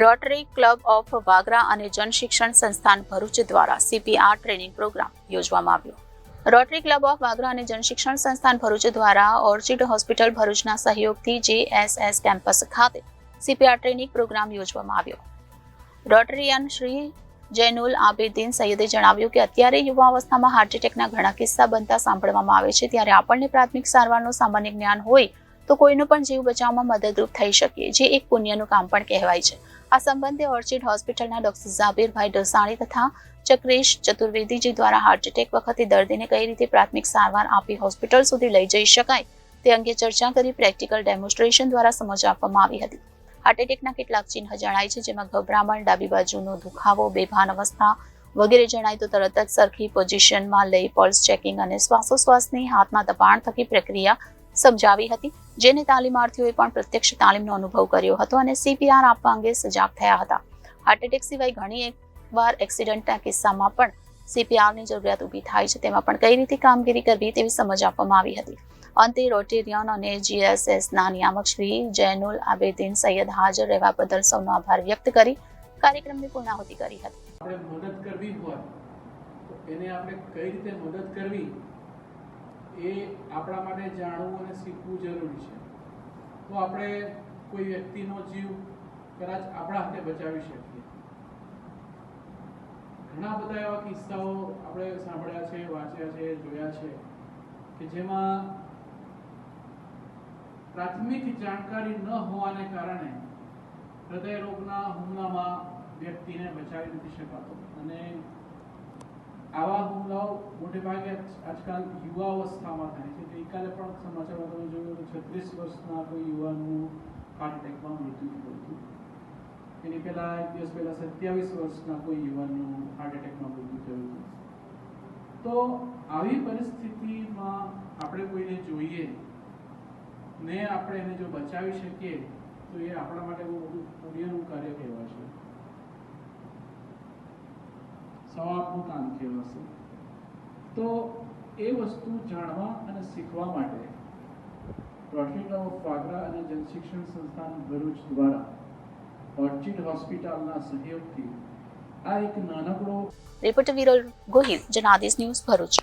Rotary club of Vagra અને જનશિક્ષણ સંસ્થાન ભરૂચ દ્વારા સીપીઆર ટ્રેનિંગ પ્રોગ્રામ યોજવામાં આવ્યો. રોટરી ક્લબ ઓફ વાગરા અને જનશિક્ષણ સંસ્થાન ભરૂચ દ્વારા ઓર્ચિડ હોસ્પિટલ ભરૂચના સહયોગથી જેએસએસ કેમ્પસ ખાતે સીપીઆર ટ્રેનિંગ પ્રોગ્રામ યોજવામાં આવ્યો. રોટરીયન શ્રી જૈનુલ આબેદીન સૈયદે જણાવ્યું કે અત્યારે યુવા અવસ્થામાં હાર્ટ એટેકના ઘણા કિસ્સા બનતા સાંભળવામાં આવે છે. ત્યારે આપણને પ્રાથમિક સારવારનું સામાન્ય જ્ઞાન હોય તો કોઈનો પણ જીવ બચાવવામાં મદદરૂપ થઈ શકીએ, જે એક પુણ્યનું કામ પણ કહેવાય છે. આ સંબંધે ઓર્ચિડ હોસ્પિટલના ડોક્ટર ઝાબીરભાઈ ડોસાણી તથા ચક્રેશ ચતુર્વેદીજી દ્વારા હાર્ટ એટેક વખતે દર્દીને કઈ રીતે પ્રાથમિક સારવાર આપી હોસ્પિટલ સુધી લઈ જઈ શકાય, તે અંગે ચર્ચા કરી પ્રેક્ટિકલ ડેમોન્સ્ટ્રેશન દ્વારા સમજ આપવામાં આવી હતી. હાર્ટ એટેકના કેટલાક ચિહ્ન જણાય છે, જેમાં ગભરામણ, ડાબી બાજુનો દુખાવો, બેભાન અવસ્થા વગેરે જણાય તો તરત જ સરખી પોઝિશનમાં લઈ પલ્સ ચેકિંગ અને શ્વાસોશ્વાસની હાથમાં દબાણ થકી પ્રક્રિયા સમજાવી હતી, જેને તાલીમાર્થીઓએ પણ પ્રત્યક્ષ તાલીમનો અનુભવ કર્યો હતો અને સીપીઆર આપવા અંગે સજાગ થયા હતા. હાર્ટ એટેક સિવાય ઘણી એક વાર એક્સિડન્ટના કિસ્સામાં પણ સીપીઆરની જરૂરિયાત ઊભી થાય છે, તેમાં પણ કઈ રીતે કામગીરી કરવી તેવી સમજ આપવામાં આવી હતી. અંતે રોટેરિયન અને જીએસએસના નિયામક શ્રી જૈનુલ આબેદીન સૈયદ હાજર રહેવા બદલ સૌનો આભાર વ્યક્ત કરી, કાર્યક્રમની પૂર્ણાહુતિ કરી હતી. મદદ કરવી હોય એને આપણે કઈ રીતે મદદ કરવી? એ આપણા માટે જાણવું અને શીખવું જરૂરી છે. તો આપણે કોઈ વ્યક્તિનો જીવ કદાચ આપણા હાથે બચાવી શકીએ. ઘણા બધા એવા કિસ્સાઓ આપણે સાંભળ્યા છે, વાંચ્યા છે, જોયા છે કે જેમાં પ્રાથમિક જાણકારી ન હોવાને કારણે હૃદય રોગના હુમલામાં વ્યક્તિને બચાવી નથી શકાતો. અને આવા હુમલાઓ મોટે ભાગે આજકાલ યુવા અવસ્થામાં થાય છે. ગઈકાલે પણ સમાચારમાં તમે જોયું તો છત્રીસ વર્ષના કોઈ યુવાનનું હાર્ટ એટેકમાં મૃત્યુ થયું હતું. એની પહેલાં એક દિવસ પહેલાં સત્યાવીસ વર્ષના કોઈ યુવાનનું હાર્ટ એટેકમાં મૃત્યુ થયું હતું. તો આવી પરિસ્થિતિમાં આપણે કોઈને જોઈએ ને આપણે એને જો બચાવી શકીએ, તો એ આપણા માટે બહુ મોટું પુણ્યનું કાર્ય કહેવાશે. સવાબનું કામ કહેવાશે તો એ વસ્તુ જાણવા અને શીખવા માટે રોટરી ઓફ વાગરા અને જનશિક્ષણ સંસ્થાન ભરૂચ દ્વારા ઓર્ચિડ હોસ્પિટલના સહયોગથી આ એક નાનકડો રિપોર્ટર વિરોલ ગોહિલ, જનાદેશ ન્યૂઝ ભરૂચ.